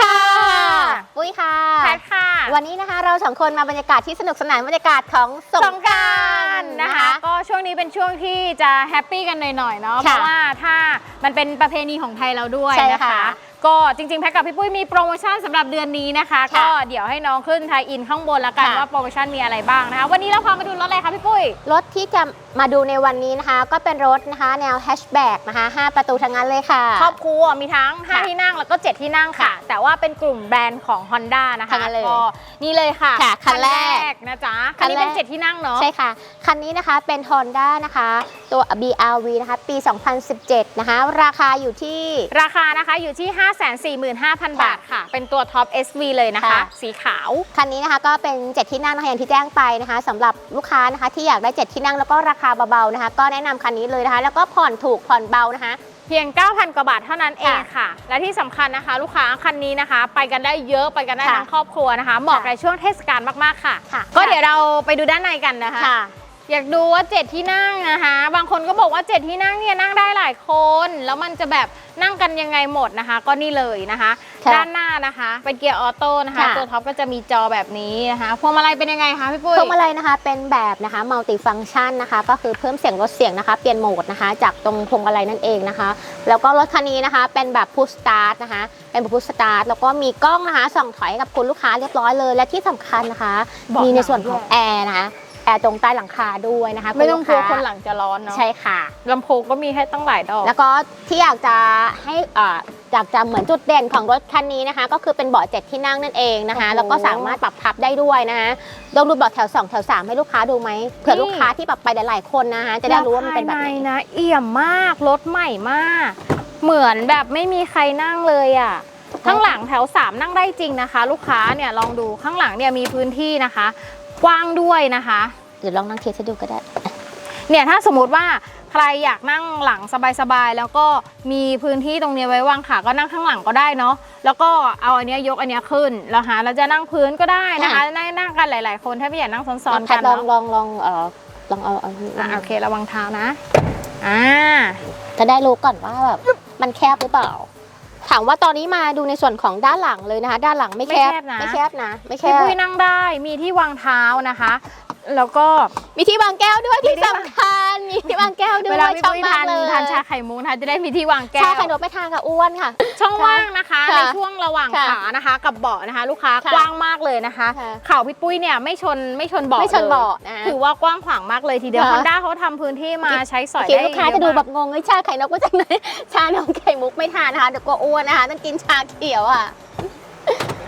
ค่ะ ปุ้ยค่ะ แพทค่ะ วันนี้นะคะเราสองคนมาบรรยากาศที่สนุกสนานบรรยากาศของสสงงกกรารานต์ต์นะนะคะคะ ก็ช่วงนี้เป็นช่วงที่จะแฮปปี้กันหน่อยๆเนาะเพค่ะราะว่าถ้ามันเป็นประเพณีของไทยเราด้วยใช่นะค่ะ คะก็จริงๆแพทกับพี่ปุ้ยมีโปรโมชั่นสำหรับเดือนนี้นะคะค่ะก็เดี๋ยวให้น้องขึ้นไทยอินข้างบนแล้วกันค่ะ ว่าโปรโมชั่นมีอะไรบ้างนะคะ วันนี้เราพามาดูรถอะไรคะพี่ปุ้ย รถที่จะมาดูในวันนี้นะคะ ก็เป็นรถนะคะแนวแฮชแบ็กนะคะ 5 ประตูทั้งนั้นเลยค่ะ ครอบครัวมีทั้ง ค่ะ5 ที่นั่งแล้วก็ 7 ที่นั่งค่ะ แต่ว่าเป็นกลุ่มแบรนด์ของ Honda นะคะทั้งนั้นเลยก็นี่เลยค่ะค่ะคันแรกนะจ๊ะ คัคันนนี้แรก เป็น 7 ที่นั่งเนาะ ใช่ค่ะ คันนี้นะคะเป็น Honda นะคะ ตัว BRV นะคะ ปี 2017 นะคะ ราคาอยู่ที่ ราคานะคะอยู่ที่545,000 บาทค่ะ เป็นตัวท็อป SV เลยนะคะ ค่ะ สีขาว คันนี้นะคะก็เป็น 7 ที่นั่งนะคะอย่างที่แจ้งไปนะคะสำหรับลูกค้านะคะที่อยากได้ 7 ที่นั่งแล้วก็ราคาเบาๆนะคะ ก็แนะนำคันนี้เลยนะคะ แล้วก็ผ่อนถูกผ่อนเบานะคะ เพียง 9,000 กว่าบาทเท่านั้นเองค่ะ และที่สำคัญนะคะ ลูกค้าคันนี้นะคะ ไปกันได้เยอะไปกันได้ค่ะทั้งครอบครัวนะคะ เหมาะค่ะ ในช่วงเทศกาลมากๆค่ะ ค่ะก็เดี๋ยวเราไปดูด้านในกันนะคะ ค่ะ อยากดูว่า 7 ที่นั่งนะคะ บางคนก็บอกว่า 7 ที่นั่งเนี่ยนั่งได้หลายคน แล้วมันจะแบบนั่งกันยังไงหมดนะคะ ก็นี่เลยนะคะ ค่ะด้านหน้านะคะ เป็นเกียร์ออโต้นะคะ ค่ะ ตัวท็อปก็จะมีจอแบบนี้นะคะพวงมาลัยเป็นยังไงคะพี่ปุ้ย พวงมาลัยนะคะเป็นแบบนะคะมัลติฟัง c t ชันนะคะ ก็คือเพิ่มเสียงลดเสียงนะคะ เปลี่ยนโหมดนะคะ จากตรงพวงมาลัยนั่นเองนะคะ แล้วก็รถคันนี้นะคะ เป็นแบบพุชสตาร์ทนะคะ เป็นแบบพุชสตาร์ทแล้วก็มีกล้องนะคะส่องถอยให้กับคุณลูกค้าเรียบร้อยเลย และที่สำคัญนะคะ เบาะมีในส่วนของหนังด้วย แอร์นะคะ แอร์ตรงใต้หลังคาด้วยนะคะไม่ต้องกลัวณคนหลังจะร้อนเนาะใช่ค่ะลำโพงก็มีให้ตั้งหลายดอก แล้วก็ที่อยากจะให้อ่าอยากจะเหมือนจุดเด่นของรถคันนี้นะคะ ก็คือเป็นเบาะเจ็ดที่นั่งนั่นเองนะคะโอ้โหแล้วก็สามารถปรับพับได้ด้วยนะคะลองดูเบาะแถว 2 แถว 3 ให้ลูกค้าดูไหมเผื่อนี่ลูกค้าที่แบบไปหลายๆคนนะคะจะได้รู้ว่ามันเป็นแบบไหนภายในนะ เอี่ยมมากรถใหม่มาก เหมือนแบบไม่มีใครนั่งเลยอะ่ะข้างหลังแถว 3 นั่งได้จริงนะคะ ลูกค้าเนี่ยลองดูข้างหลังเนี่ยมีพื้นที่นะคะ กว้างด้วยนะคะ เดี๋ยวลองนั่งเทสให้ดูก็ได้ เนี่ยถ้าสมมุติว่าใครอยากนั่งหลังสบายๆ แล้วก็มีพื้นที่ตรงเนี้ยไว้วางขาก็นั่งข้างหลังก็ได้เนาะแล้วก็เอาอันเนี้ยยกอันเนี้ยขึ้นแล้วหาเราจะนั่งพื้นก็ได้นะคะค่ะนั่งนั่งกันหลาย ๆ คนถ้าไม่อยากนั่งซ้อนลองๆพักัดนลองเนาะลองลองเออลองเอาเอาอะโอเคระวังเท้านะอ่าจะได้รู้ก่อนว่าแบบมันแคบหรือเปล่า ถามว่าตอนนี้มาดูในส่วนของด้านหลังเลยนะคะ ด้านหลังไม่แคบไม่แคบนะไม่แคบนะไม่แคพี่บปุ้ยนั่งได้มีที่วางเท้านะคะ แล้วก็ มีที่วางแก้วด้วยที่มีที่วางสำคัญมีที่วางแก้วด้วยเวลาพี่ชอบปุ้ยมาทากนเลยทานชาไข่มุกนะคะจะได้มีที่วางแก้ชาวไข่นกไม่ทานค่ะอ้วนค่ะ ช่องว่างนะคะค่ะในช่วงระหว่างค่ะขานะคะกับเบาะนะคะ ลูกค้าค่ะกว้างมากเลยนะคะค่ะ เข่าพี่ปุ้ยเนี่ยไม่ชนไม่ชนเบาะไม่ชนลยเบาะนะ ถือว่ากว้างขวางมากเลยทีเดียวค่ะฮอนด้าเขาทำพื้นที่มาใช้สอยคิดได้ลูกค้าเยอจะดูแบมกบงงไอ้ยชาไข่นกมาจากไหน ชานมไข่มุกไม่ทานนะคะเดี๋ยวกลัวอ้วนนะคะต้องกินชาเขียวอะ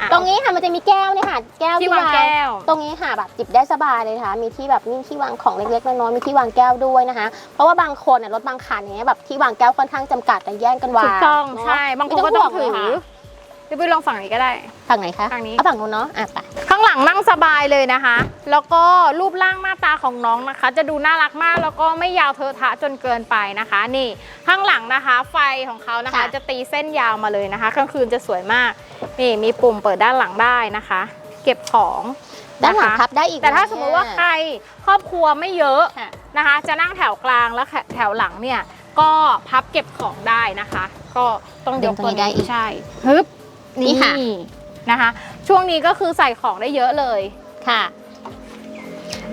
อะ ตรงนี้ค่ะมันจะมีแก้วเนี่ยค่ะ แก้วที่วางแก้ว ตรงนี้ค่ะแบบจิบได้สบายเลยนะคะ มีที่แบบนี่ที่วางของเล็กๆน้อยๆมีที่วางแก้วด้วยนะคะ เพราะว่าบางคนน่ะรถบางคันเนี้ยแบบที่วางแก้วค่อนข้างจำกัดแต่แย่งกันวางถูกต้องเนะใช่ บางคนก็ไม่ต้องห่ถืวอเลยค่ะ พี่ปุ้ยลองฝั่งนี้ก็ได้ ฝั่งไหนคะฝั่งนี้ เอาฝั่งนู้นเนาะอะไปข้างหลังนั่งสบายเลยนะคะ แล้วก็รูปร่างหน้าตาของน้องนะคะ จะดูน่ารักมากแล้วก็ไม่ยาวเทอะทะจนเกินไปนะคะ นี่ข้างหลังนะคะ ไฟของเขานะคะ ค่ะ จะตีเส้นยาวมาเลยนะคะกลางคืนจะสวยมาก นี่มีปุ่มเปิดด้านหลังได้นะคะ เก็บของด้านหลังะคะพับได้อีกแต่ถ้าไหสมมุติว่าใครครอบครัวไม่เยอะ ค่ะ นะคะ จะนั่งแถวกลางแล้วแถวหลังเนี่ย ก็พับเก็บของได้นะคะ ก็ต้องยกดึงตรงตัวนี้ได้นี้อีก ใช่ฮึบ นี่ค่ะนะคะ ช่วงนี้ก็คือใส่ของได้เยอะเลยค่ะ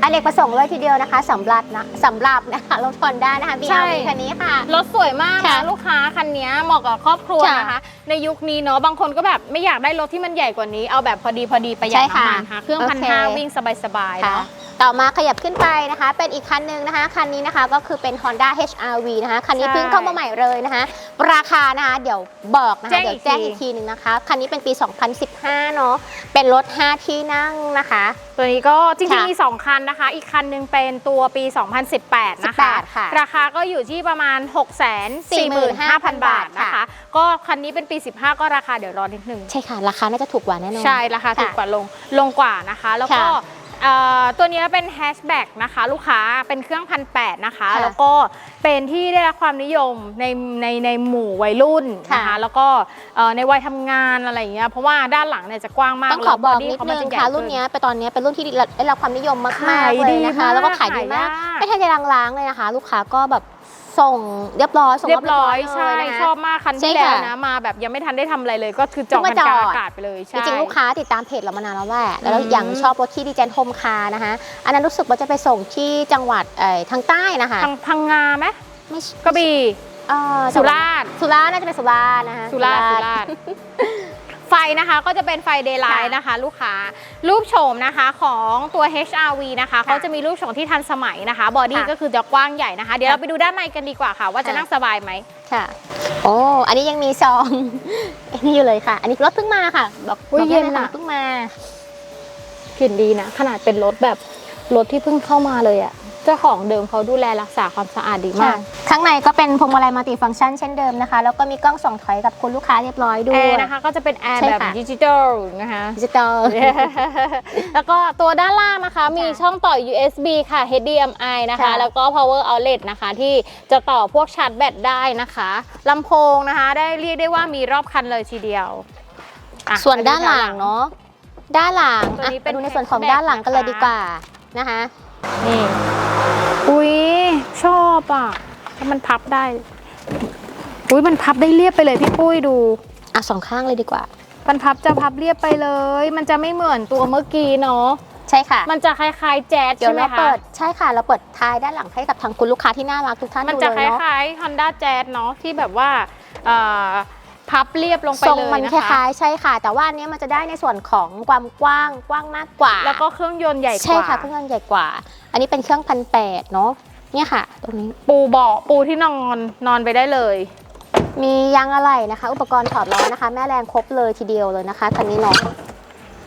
อเนกประสงค์เลยทีเดียวนะคะสำหรับนะสำหรับนะคะรถฮอนด้านะคะใช่ BRV คันนี้ค่ะ รถสวยมากค่ะ นะลูกค้าคันนี้เหมาะกับครอบครัวค่ะ นะคะ ในยุคนี้เนาะบางคนก็แบบไม่อยากได้รถที่มันใหญ่กว่านี้ เอาแบบพอดีพอดีประหยัดใช่ค่ะน้ำมันค่ะเครื่องโอเคพันห้าวิ่งสบายๆค่ะเนาะต่อมาขยับขึ้นไปนะคะ เป็นอีกคันหนึ่งนะคะ คันนี้นะคะก็คือเป็น Honda HRV นะคะ คันนี้ใช่เพิ่งเข้ามาใหม่เลยนะคะ ราคานะคะ เดี๋ยวบอกนะแจ้คะงเดี๋ยวอีกแจ้งทีอีกทีหนึ่งนะคะ คันนี้เป็นปี 2015 เนาะเป็นรถ 5 ที่นั่งนะคะ ตัวนี้ก็จริงค่ะๆมี 2 คันนะคะ อีกคันหนึงเป็นตัวปี 2018 นะคะ18ค่ะราคาก็อยู่ที่ประมาณ 6 4 5 0 0 0 บาทนะคะ ก็คันนี้เป็นปี15ก็ราคาเดี๋ยวรอนิดนึง ใช่ค่ะ ราคาน่าจะถูกกว่าแน่นอน ใช่ ราคาถูกกว่าลงลงกว่านะคะ แล้วก็ค่ะเอ่อตัวนี้เป็นแฮชแบ็กนะคะลูกค้าเป็นเครื่องพันแนะคะค่ะแล้วก็เป็นที่ได้รับความนิยมในในในหมู่วัยรุ่นนะคะค่ะแล้วก็เอ่อในวัยทำงานอะไรอย่างเงี้ยเพราะว่าด้านหลังเนี่ยจะกว้างมากต้องขอบอกแล้วนิดเขานึมังจะใหญ่ค่ะรุ่นขึ้เนี้ยเป็นตอนเนี้ยเป็นรุ่นที่ได้รับความนิยมมากขายๆเลดียนะคะมากแล้วก็ขายดีมากขายยากไม่ทันจะล้างๆเลยนะคะ ลูกค้าก็แบบ ส่งเรียบร้อยส่งเรียบร้อยเลใช่นะคะชอบมากคันใช่ที่แล้วค่ะนะมาแบบยังไม่ทันได้ทำอะไรเลย ก็คือจองเพิ่กังนมากลางจอดอากาศไปเลยจใช่ริงๆลูกค้าติดตามเพจเรามานานแล้วแหละแล้วอืมอย่างชอบรถที่ดีเจนโฮมคาร์นะคะอันนั้นรู้สึกว่าจะไปส่งที่จังหวัดเอ่อทางใต้นะคะทางพังงาไหมไม่ใช่กระบี่เอ่อสุราษฎร์สุราษฎร์น่าจะเป็นสุราษฎร์นะคะสุราษฎร์สุราษฎร์ ไฟนะคะก็จะเป็นไฟเดย์ไลท์ค่ะนะคะ ลูกค้ารูปโฉมนะคะของตัว HRV นะคะเขาจะมีรูปโฉมที่ทันสมัยนะคะบอดี้ค่ะก็คือจะกว้างใหญ่นะคะ เดี๋ยวค่ะเราไปดูด้านในกันดีกว่าค่ะ ว่าจะค่ะนั่งสบายไหมค่ะโอ้อันนี้ยังมีซองอันนี้อยู่เลยค่ะ อันนี้รถเพิ่งมาค่ะ บอกอุ๊ยบอกได้เย็นลค่ะอะเพิ่งมากลิ่นดีนะ ขนาดเป็นรถแบบรถที่เพิ่งเข้ามาเลยอะ เจ้าของเดิมเขาดูแลรักษาความสะอาดดีมาค่ะกข้างในก็เป็นพวงมาลัยมัลติฟังก์ชันเช่นเดิมนะคะ แล้วก็มีกล้องส่องถอยกับคุณลูกค้าเรียบร้อยด้แอวยร์นะคะก็จะเป็นแอร์ใช่แบบค่ะดิจิตอลนะคะ ดิจิตอล แล้วก็ตัวด้านล่างนะคะมีค่ะช่องต่อ USB ค่ะ HDMI นะคะ ค่ะแล้วก็ power outlet นะคะ ที่จะต่อพวกชาร์จแบตได้นะคะลำโพงนะคะ ได้เรียกได้ว่ามีรอบคันเลยทีเดียวอะส่วนด้านหลังเนาะด้านหลังตัวอะนี้เป็นมาดูในส่วนของ hatchback ด้านหลังกันเลยนะคะดีกว่านะคะ นี่ อุ้ยชอบอะถ้ามันพับได้ อุ้ยมันพับได้เรียบไปเลยพี่ปุ้ยดู อะสองข้างเลยดีกว่า มันพับจะพับเรียบไปเลย มันจะไม่เหมือนตัวเมื่อกี้เนาะ ใช่ค่ะ มันจะคล้ายๆแจ๊สเดี๋ยวใช่ไหมเราคะ เปิดใช่ค่ะ เราเปิดท้ายด้านหลังให้กับทางคุณลูกค้าที่น่ารักทุกท่านมันดูจะเลคยเนาะล้ายๆ Honda Jazz เนาะที่แบบว่าเอ่อ พับเรียบลงไปทรงเลยมันนะคคะล้ายๆใช่ค่ะ แต่ว่าอันเนี้ยมันจะได้ในส่วนของความกว้างกว้างมากกว่าแล้วก็เครื่องยนต์ใหญ่กว่าใช่ค่ะเครื่องยนต์ใหญ่กว่า อันนี้เป็นเครื่องพันแปดเนาะเนี่ยค่ะ ตรงนี้ปูเบาะปูที่นอนนอนไปได้เลย มียางอะไหล่นะคะ อุปกรณ์ถอดล้อนะคะ แม่แรงครบเลยทีเดียวเลยนะคะคันนี้เนาะ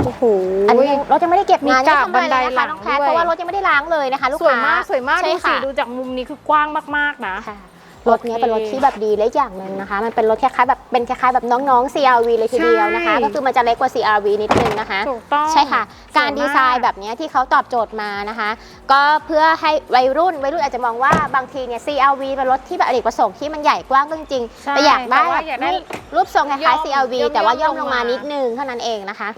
โอ้โห อันนี้รถยังไม่ได้เก็บงานมีกาบยังไม่ทำอะไรเลยบันไดนะหลัคะงน้องแพทด้วยเพราะว่ารถยังไม่ได้ล้างเลยนะคะ ลูกสวยค้ามากสวยมากใช่ดูสิค่ะดูจากมุมนี้คือกว้างมากๆนะ ค่ะ รถเนี้ยเป็นรถที่แบบดีและอีกอย่างหนึ่งนะคะ มันเป็นรถคล้ายๆแบบเป็นคล้ายๆแบบน้องๆ CRV เลยทีเดียวนะคะใช่ก็คือมันจะเล็กกว่า CRV นิดนึงนะคะ ถูกต้องใช่ค่ะสวยมากการดีไซน์แบบเนี้ยที่เขาตอบโจทย์มานะคะ ก็เพื่อให้วัยรุ่นวัยรุ่นอาจจะมองว่าบางทีเนี่ย CRV เป็นรถที่แบบอเนกประสงค์ที่มันใหญ่กว้างก็จริงๆใช่แต่อยากได้แต่แบว่าบอยากได้รูปรูปทรงคล้ายๆย่อม CRV ย่อมแต่ว่าย่อมลลงงมามานิดนึงเท่านั้นเองนะคะ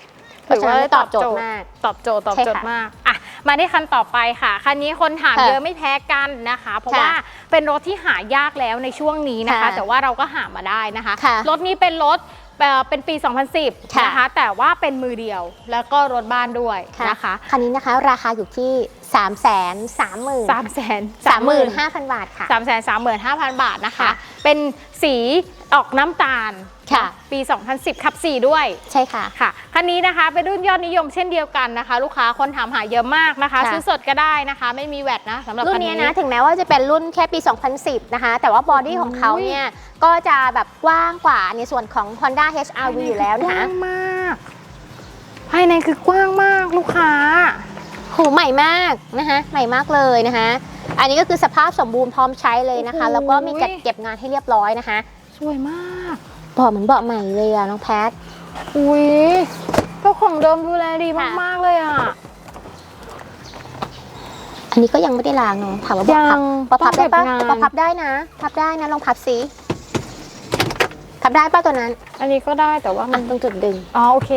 เพถืราะอฉะว่านั้นตอบโจทย์มากตอบโจทย์ตอบใช่โจทค่ะย์มากอะ มาที่คันต่อไปค่ะ คันนี้คนถามค่ะเยอะไม่แพ้กันนะคะ เพราะค่ะว่าเป็นรถที่หายากแล้วในช่วงนี้นะคะค่ะแต่ว่าเราก็หามาได้นะคะค่ะรถนี้เป็นรถเอ่อเป็นปี 2010ค่ะนะคะ แต่ว่าเป็นมือเดียวแล้วก็รถบ้านด้วยค่ะนะคะ คันนี้นะคะราคาอยู่ที่ 3 3 0 0 0 0 3 0 0 0 0 35,000 บาทค่ะ 3 3 5 0 0 0 บาทนะคะค่ะเป็นสีออกน้ำตาลค่ะ ปี 2010 ขับ 4 ด้วย ใช่ค่ะ ค่ะ คันนี้นะคะเป็นรุ่นยอดนิยมเช่นเดียวกันนะคะ ลูกค้าคนถามหาเยอะมากนะคะค่ะซื้อสดก็ได้นะคะ ไม่มีแวดนะสำหรับรุ่นคันนี้นี้นะ ถึงแม้ว่าจะเป็นรุ่นแค่ปี 2010 นะคะ แต่ว่าบอดี้ของเขาเนี่ย ก็จะแบบกว้างกว่าในส่วนของ Honda HRV อยู่แล้วกนะคะว้างมาก ภายในคือกว้างมากลูกค้า หูใหม่มากนะคะใหม่มากเลยนะคะ อันนี้ก็คือสภาพสมบูรณ์พร้อมใช้เลยนะคะโอ้โหแล้วก็มีจัดเก็บงานให้เรียบร้อยนะคะ สวยมากเบาะเหมือนเบาะใหม่เลยอะน้องแพทอุ้ยเจ้าของเดิมดูแลดีค่ะมากๆเลยอะอันนี้ก็ยังไม่ได้ล้างเนาะถามว่าเบาะพับยังเบาะพับได้ปะต้องเก็บงานเบาะพับได้นะ พับได้นะลองพับสิพับได้ปะตัวนั้น อันนี้ก็ได้แต่ว่ามัอะนตรงจุดดึง อ๋อโอเค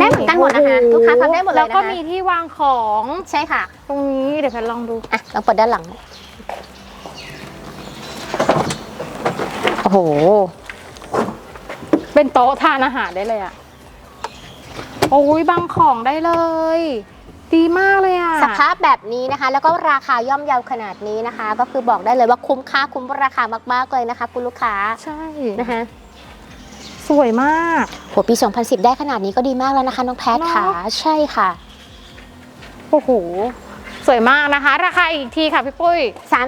ได้เหมือนกันหมดนะคะลูกค้าพับได้หมดเลยแล้วนะคะก็มีที่วางของใช่ค่ะ ตรงนี้เดี๋ยวแพนลองดูอะลองเปิดด้านหลังโอ้โห เป็นโต๊ะทานอาหารได้เลยอะโอ้ยบางของได้เลย ดีมากเลยอะสภาพแบบนี้นะคะ แล้วก็ราคาย่อมเยาขนาดนี้นะคะ ก็คือบอกได้เลยว่าคุ้มค่าคุ้มราคามากๆเลยนะคะ คุณลูกค้าใช่นะคะ สวยมากโหปี 2010 ได้ขนาดนี้ก็ดีมากแล้วนะคะ น้องแพทเนอะค่ะ ใช่ค่ะ โอ้โห สวยมากนะคะ ราคาอีกทีค่ะพี่ปุ้ย 3 3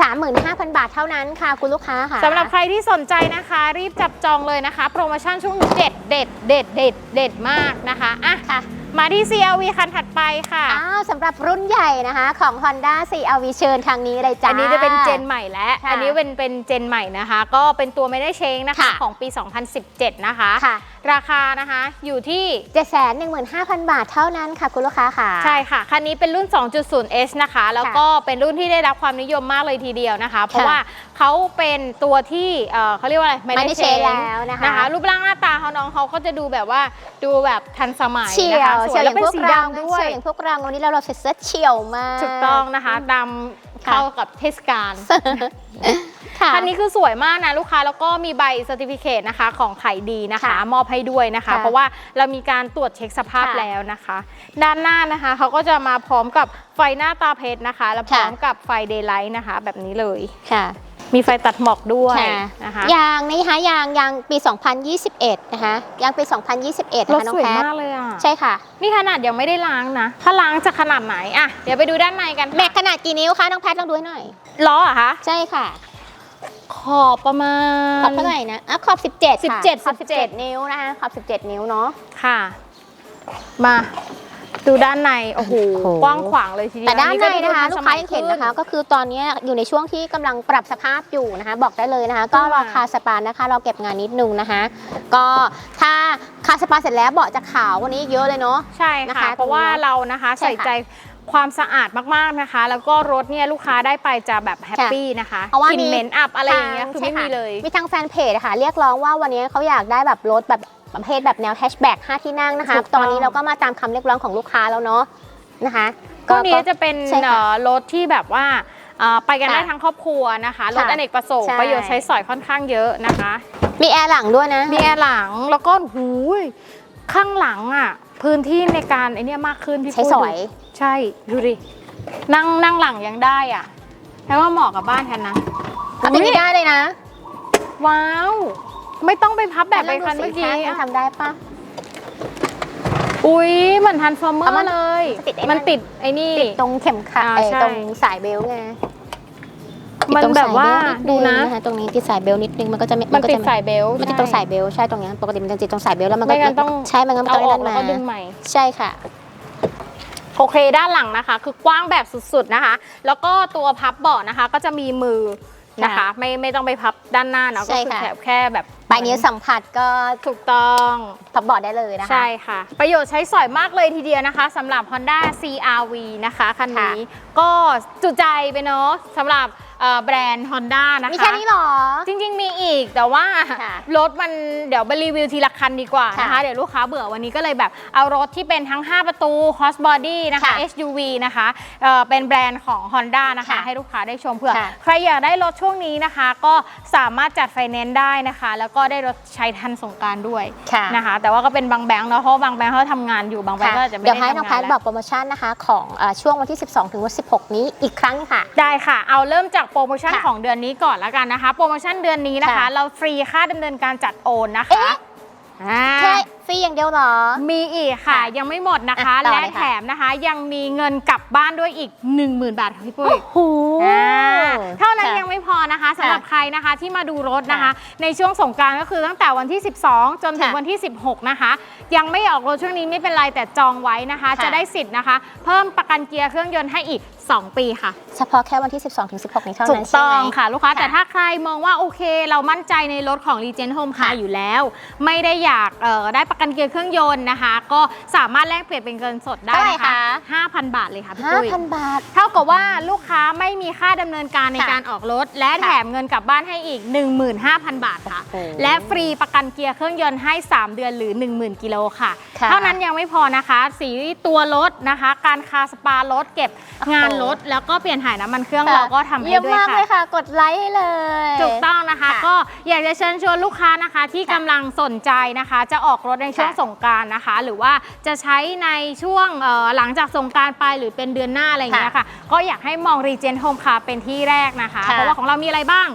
5 0 0 0 บาทเท่านั้นค่ะ คุณลูกค้าค่ะสำหรับใครที่สนใจนะคะ รีบจับจองเลยนะคะ โปรโมชั่นช่วงนี้เด็ดเด็ดเด็ดเด็ดเด็ดมากนะคะอะค่ะ มาที่ CLV คันถัดไปค่ะ อ้าวสำหรับรุ่นใหญ่นะคะ ของ Honda CRV เชิญทางนี้เลยจ้า อันนี้จะเป็นเจนใหม่แล้ว ค่ะอันนี้เป็นเป็นเจนใหม่นะคะ ก็เป็นตัวไม่ได้เชงนะคะ ค่ะ ของปี 2017 นะคะ ค่ะ ราคานะคะอยู่ที่ 715,000 บาทเท่านั้นค่ะคุณลูกค้าค่ะ ใช่ค่ะ คันนี้เป็นรุ่น 2.0S นะคะ แล้วก็เป็นรุ่นที่ได้รับความนิยมมากเลยทีเดียวนะคะ เพราะว่าเขาเป็นตัวที่เอ่อเขาเรียกว่าอะไรไม่ได้เชนแล้วนะคะ รูปร่างหน้าตาเขาน้องเขาก็จะดูแบบว่าดูแบบทันสมัยเฉีนะยวคะสเฉีวยยวอแล้วย่างเป็นพวกสีเราดำด้วยเฉียวอย่างพวกเราวันนี้เราเราใส่เสื้อเฉียวมากถูกต้องนะคะดค่ะเข้ากับเทศกาล ค่ะคันนี้คือสวยมากนะลูกค้าแล้วก็มีใบเซอร์ติฟิเคตนะคะของไข่ดีนะคะค่ะมอบให้ด้วยนะคะค่ะเพราะว่าเรามีการตรวจเช็คสภาพค่ะแล้วนะคะ ด้านหน้านะคะเขาก็จะมาพร้อมกับไฟหน้าตาเพชรนะคะ แล้วพร้อมค่ะกับไฟเดย์ไลท์นะคะ แบบนี้เลยค่ะมีไฟตัดหมอกด้วยค่ะนะคะยางนี่นะคะยางยางปี 2021 นะคะยางปี 2021รนะถคะน้อสงวยแพทมากเลยอะ ใช่ค่ะ นี่ขนาดยังไม่ได้ล้างนะ ถ้าล้างจะขนาดไหนอะเดี๋ยวไปดูด้านในกัน แม็กขนาดกี่นิ้วคะ น้องแพทลองดูให้หน่อยล้อเหรอะคะ ใช่ค่ะ ขอบประมาณ ขอบเท่าไหร่นะอะขอบ 17ค่ะ17 ขอบ17 นิ้วนะคะขอบ 17 นิ้วเนาะ ค่ะ มาดูด้านใน โอ้โห โอ้โห กว้างขวางเลยทีเดียวแต่ด้านในก็นะคะทัลูกสค้ามัยังเห็นขึ้นะคะ ก็คือตอนนี้อยู่ในช่วงที่กำลังปรับสภาพอยู่นะคะ บอกได้เลยนะคะ ก็ค่ะรอคาสปานะคะ เราเก็บงานนิดนึงนะคะ ก็ถ้าคาสปาเสร็จแล้วเบาะจะขาวกวันนี้เยอะเลยเนาะ ใช่นะคะค่ะเพราะว่าตรงนี้เรานะคะใช่ใส่ค่ะใจ ความสะอาดมากๆนะคะ แล้วก็รถเนี่ยลูกค้าได้ไปจะแบบแฮปปี้นะคะเพราะว่ากลิ่นมีเหม็นอับอะไรอย่างเงี้ยคือไม่ใช่มีเลย มีทางแฟนเพจอะค่ะ เรียกร้องว่าวันนี้เขาอยากได้แบบรถแบบประเภทแบบแนวแฮชแบ็ก5ที่นั่งนะคะถูกต้องตอนนี้เราก็มาตามคำเรียกร้องของลูกค้าแล้วเนาะนะคะพวกนี้จะเป็นใช่ค่ะเอ่อรถที่แบบว่าเอ่อไปกันได้ค่ะทั้งครอบครัวนะคะ รถค่ะอเนกประสงค์ใช่ประโยชน์ใช้สอยค่อนข้างเยอะนะคะ มีแอร์หลังด้วยนะ มีแอร์หลังแล้วก็หูยข้างหลังอะ พื้นที่ในการไอเนี้ยมากขึ้นพี่ใช้ปุ้สอย ดูใช่ดูดินั่งนั่งหลังยังได้อะแปลว่าเหมาะกับบ้านแทนนะเอาติดไม่ได้เลยนะว้าว ไม่ต้องไปพับแบบไปคันลงดูเมื่อสิกี้คะยังทำได้ปะ อุ้ยเหมือนทันฟอร์เมอเอามัร์นเลยติดไอ้นั่น มันติดไอ้นี่ ติดตรงเข็มขัดอ่าเอ้ยใช่ ตรงสายเบลต์ไง มันติดตรงแบบว่าสยเบลต์นิดูนะคตรงนี้ติดสายเบลต์นิดนึงมันก็จะไมันก็ติดจะสายเบลต์มันติดตรงสายเบลต์ใช่ตรงนี้ปกติมันจะติดตรงสายเบลต์แล้วมันก็ไม่งั้นต้องใช่มันก็ไม่เอาต้องออกนั่นแล้วมาก็ดึงใหม่ใช่ค่ะโอเคด้านหลังนะคะ คือกว้างแบบสุดๆนะคะ แล้วก็ตัวพับเบาะนะคะ ก็จะมีมือนะคะค่ะไม่ไม่ต้องไปพับด้านหน้าเนาะใช่ก็คือค่ะแค่แค่แบบปลายนิ้วสัมผัสก็ถูกต้องพับบอร์ดได้เลยนะคะ ใช่ค่ะ ประโยชน์ใช้สอยมากเลยทีเดียวนะคะสำหรับ Honda CRV นะคะคันนี้ก็จุใจไปเนาะสำหรับเอ่อ แบรนด์ Honda นะคะ มีแค่นี้เหรอ จริง ๆ มีอีกแต่ว่า ค่ะรถมันเดี๋ยวไปรีวิวทีละคันดีกว่านะคะ ค่ะเดี๋ยวลูกค้าเบื่อวันนี้ก็เลยแบบเอารถที่เป็นทั้ง 5 ประตู crossbody นะคะ ค่ะ SUV นะคะเอ่อเป็นแบรนด์ของ Honda นะคะ ค่ะให้ลูกค้าได้ชมเผื่อ ค่ะ ใครอยากได้รถช่วงนี้นะคะ ก็สามารถจัดไฟแนนซ์ได้นะคะ แล้วก็ได้รถใช้ทันสงกรารด้วยค่ะนะคะ แต่ว่าก็เป็นบางแบงค์เนาะเพราะว่าบางแบงค์เขาทำงานอยู่บางแบงค์ก็อาจจะไม่เดี๋ยวได้ให้น้องทำแพงานทแล้วบอกโปรโมชั่นนะคะ ของเอ่อช่วงวันที่ 12 ถึงวัน16 นี้อีกครั้งค่ะ ได้ค่ะ เอาเริ่มจากโปรโมชั่นค่ะของเดือนนี้ก่อนแล้วกันนะคะ โปรโมชั่นเดือนนี้นะคะ ค่ะเราฟรีค่าดำเนินการจัดโอนนะคะเอ๊ะอ่า แค่ ฟรีอย่างเดียวเหรอ มีอีกค่ะค่ะ ยังไม่หมดนะคะ อะต่อและเลยค่ะ แถมนะคะ ยังมีเงินกลับบ้านด้วยอีก 10,000 บาทค่ะพี่ปุ้ย โอ้โหอ่าเท่านั้นค่ะยังไม่พอนะคะสำหรับค่ะใครนะคะที่มาดูรถนะคะ ค่ะในช่วงสงกรารก็คือตั้งแต่วันที่ 12 จนถึงค่ะวันที่ 16 นะคะ ยังไม่ออกรถช่วงนี้ไม่เป็นไรแต่จองไว้นะคะ ค่ะ จะได้สิทธิ์นะคะ เพิ่มประกันเกียร์เครื่องยนต์ให้อีก 2 ปีค่ะเฉพาะแค่วันที่ 12ถึง16 นี้เท่าถูนั้นกใช่ต้ไหอมงค่ะ ลูกค้า ค่ะแต่ถ้าใครมองว่าโอเค เรามั่นใจในรถของ Regent Home Car ค่ะอยู่แล้ว ไม่ได้อยากเอ่อได้ประกันเกียร์เครื่องยนต์นะคะ ก็สามารถแลกเปลี่ยนเป็นเงินสดได้เท่าไหร่นะคะคะ 5,000 บาทเลยค่ะพี่ปุ้ย5,000 บาท เท่ากับว่าลูกค้าไม่มีค่าดำเนินการในค่ะการออกรถ และค่ะแถมเงินกลับบ้านให้อีก 15,000 บาทค่ะ โอ้โหและฟรีประกันเกียร์เครื่องยนต์ให้ 3 เดือนหรือ 10,000 กิโลค่ะ ค่ะ เท่านั้นยังไม่พอนะคะ สีตัวรถนะคะ การคาสปารถเก็บงานรถแล้วก็เปลี่ยนถ่ายน้ำมันเครื่องเราก็ทำให้เยี่ยมด้วยมากค่ะ เลยค่ะ กดไลค์ให้เลย ถูกต้องนะคะ ค่ะก็อยากจะเชิญชวนลูกค้านะคะที่ค่ะกำลังสนใจนะคะ จะออกรถในช่วงค่ะสงกรารนะคะ หรือว่าจะใช้ในช่วงเอ่อหลังจากสงกรารไปหรือเป็นเดือนหน้าอะไรอย่างเงี้ยค่ะ ก็อยากให้มอง Regent Home Car เป็นที่แรกนะคะค่ะเพราะว่าของเรามีอะไรบ้าง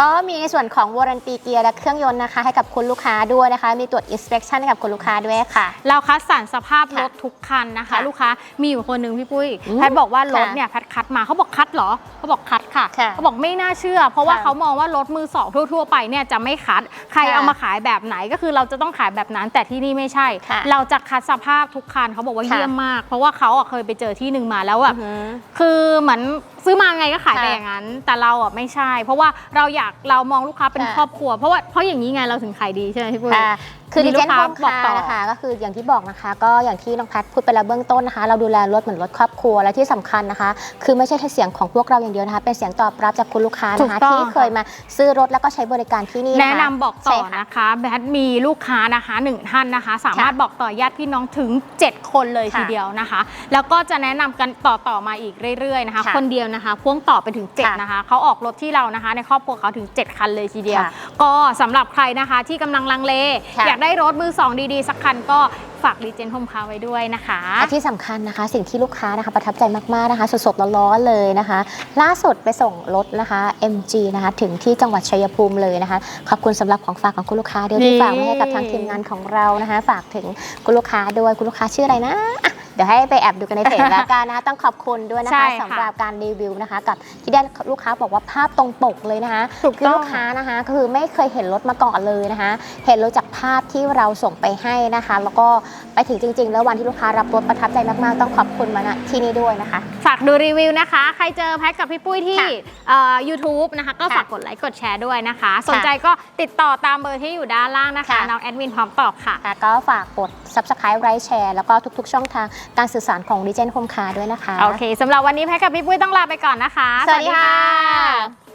ก็มีในส่วนของวารันตีเกียร์และเครื่องยนต์นะคะให้กับคุณลูกค้าด้วยนะคะ มีตรวจ inspection ให้กับคุณลูกค้าด้วยค่ะ เราคัดสรรสภาพรค่ะถทุกคันนะคะ ค่ะลูกค้ามีอยู่คนหนึ่งพี่ปุ้ยอืมแพทย์บอกว่ารถค่ะเนี่ยแพทย์คัดมาเขาบอกคัดเหรอเขาบอกคัดค่ะค่ะเขาบอกไม่น่าเชื่อ เพราะว่าค่ะเขามองว่ารถมือสองทั่วๆไปเนี่ยจะไม่คัด ใครค่ะเอามาขายแบบไหนก็คือเราจะต้องขายแบบนั้นแต่ที่นี่ไม่ใช่ ค่ะเราจะคัดสภาพทุกคันเขาบอกว่าค่ะ เยี่ยมมาก เพราะว่าเขาอะเคยไปเจอที่หนึ่งมาแล้วแบบอือหือคือเหมือน ซื้อมาไงก็ขายไปค่ะอย่างนั้น แต่เราอะไม่ใช่ เพราะว่าเราอยากเรามองลูกค้าเป็นค่ะ ครอบครัว เพราะว่าเพราะอย่างนี้ไงเราถึงขายดีใช่ไหมพี่ปุ้ย ค่ะคือมีดิลูเจกนค้าโฮมบอกคาต่อนะคะก็คืออย่างที่บอกนะคะ ก็อย่างที่น้องแพทพูดไปแล้วเบื้องต้นนะคะ เราดูแลรถเหมือนรถครอบครัวและที่สำคัญนะคะ คือไม่ใช่แค่เสียงของพวกเราอย่างเดียวนะคะ เป็นเสียงตอบรับจากคุณลูกค้าถูนะกคะต้องที่เคยมาซื้อรถแล้วก็ใช้บริการที่นี่แนะนะคะนำบอกต่อใช่ค่ะนะคะแบทมีลูกค้านะคะหนึ่งท่านนะคะ สามารถบอกต่อญาติพี่น้องถึง 7 คนเลยค่ะทีเดียวนะคะ แล้วก็จะแนะนำกันต่อต่อมาอีกเรื่อยๆนะคะค่ะคนเดียวนะคะพ่วงต่อไปถึงค่ะ7นะคะเขาออกรถที่เรานะคะ ในครอบครัวเขาถึง 7 คันเลยทีเดียวค่ะก็สำหรับใครนะคะที่กำลังลังเลค่ะอยากได้รถมือ2ดีๆ สักคันก็ฝากรีเจนโฮมคาไว้ด้วยนะคะและที่สำคัญนะคะ สิ่งที่ลูกค้านะคะประทับใจมากๆนะคะสดๆร้อนๆเลยนะคะ ล่าสุดไปส่งรถนะคะ MG นะคะถึงที่จังหวัดชัยภูมิเลยนะคะ ขอบคุณสำหรับของฝากของคุณลูกค้าด้วยที่นี่ฝากไว้ให้กับทางทีมงานของเรานะคะ ฝากถึงคุณลูกค้าด้วยคุณลูกค้าชื่ออะไรนะอะ เดี๋ยวให้ไปแอบดูกันในเพจแล้วกันนะคะต้องขอบคุณด้วยนะใช่คะค่ะสำหรับการรีวิวนะคะ กับที่ได้ลูกค้าบอกว่าภาพตรงปกเลยนะคะถูกคือต้อง ลูกค้านะคะก็คือไม่เคยเห็นรถมาก่อนเลยนะคะ เห็นรถจากภาพที่เราส่งไปให้นะคะ แล้วก็ไปถึงจริง ๆ แล้ววันที่ลูกค้ารับรถประทับใจมากๆ ต้องขอบคุณมาณที่นี่ด้วยนะคะ ฝากดูรีวิวนะคะ ใครเจอแพ็กกับพี่ปุ้ยที่ค่ะเอ่อ YouTube นะคะ ก็ค่ะฝากกดไลค์กดแชร์ด้วยนะคะ สนใจก็ติดต่อตามเบอร์ที่อยู่ด้านล่างนะคะค่ะ น้องแอดมินพร้อมตอบค่ะค่ะก็ฝากกด subscribe ไลค์แชร์แล้วก็ทุก ๆ ช่องทางการสื่อสารของ Legend Home Car ด้วยนะคะ โอเคสำหรับวันนี้แพ็กกับพี่ปุ้ยต้องลาไปก่อนนะคะ สวัสดีค่ะ